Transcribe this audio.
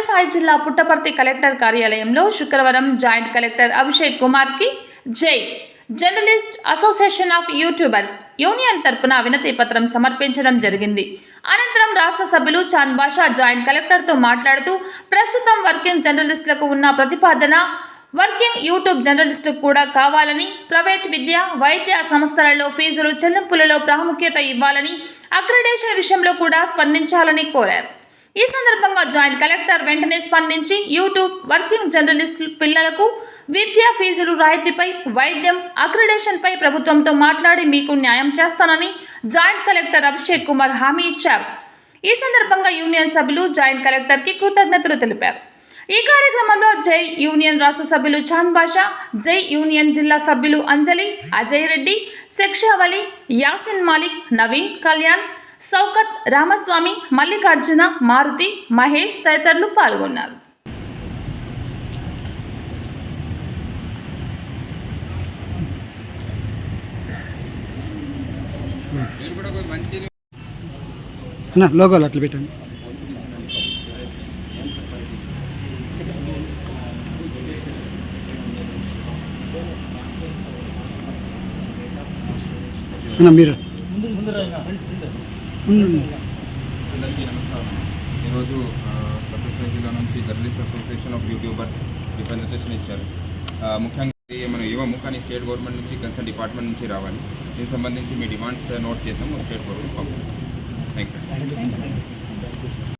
సత్యసాయి జిల్లా పుట్టపర్తి కలెక్టర్ కార్యాలయంలో శుక్రవారం జాయింట్ కలెక్టర్ అభిషేక్ కుమార్కి జై. Journalist association of YouTubers union తరపున వినతి పత్రం సమర్పించడం జరిగింది. అనంతరం రాష్ట్ర సభ్యులు చాంద్ బాషా జాయింట్ కలెక్టర్తో మాట్లాడుతూ ప్రస్తుతం వర్కింగ్ జర్నలిస్టులకు ఉన్న ప్రతిపాదన వర్కింగ్ యూట్యూబ్ జర్నలిస్టు కూడా కావాలని ప్రైవేట్ విద్య వైద్య సంస్థలలో ఫీజులు చెల్లింపులలో ప్రాముఖ్యత ఇవ్వాలని అక్రిడేషన్ విషయంలో కూడా స్పందించాలని కోరారు. ఈ సందర్భంగా జాయింట్ కలెక్టర్ వెంటనే స్పందించి యూట్యూబ్ వర్కింగ్ జర్నలిస్ట్ పిల్లలకు విద్యా ఫీజులు రాయితీపై వైద్యం అక్రిడేషన్పై ప్రభుత్వంతో మాట్లాడి మీకు న్యాయం చేస్తానని జాయింట్ కలెక్టర్ అభిషేక్ కుమార్ హామీ ఇచ్చారు. ఈ సందర్భంగా యూనియన్ సభ్యులు జాయింట్ కలెక్టర్కి కృతజ్ఞతలు తెలిపారు. ఈ కార్యక్రమంలో జై యూనియన్ రాష్ట్ర సభ్యులు చాంద్ బాషా జై యూనియన్ జిల్లా సభ్యులు అంజలి అజయ్ రెడ్డి శిక్షావలి యాసిన్ మాలిక్ నవీన్ కళ్యాణ్ సౌకత్ రామస్వామి మల్లికార్జున మారుతి మహేష్ తదితరులు పాల్గొన్నారు. మీరు లోగోలు అట్లా పెట్టండి. మీరు అందరికీ నమస్కారం. ఈరోజు సత్యసాయి జిల్లా నుంచి journalist association of YouTubers representation ఇచ్చారు. ముఖ్యంగా మన యువము కానీ స్టేట్ గవర్నమెంట్ నుంచి కన్సర్న్ డిపార్ట్మెంట్ నుంచి రావాలి. దీనికి సంబంధించి మీ డిమాండ్స్ నోట్ చేసాము స్టేట్ గవర్నమెంట్ పంపిస్తాం థ్యాంక్ యూ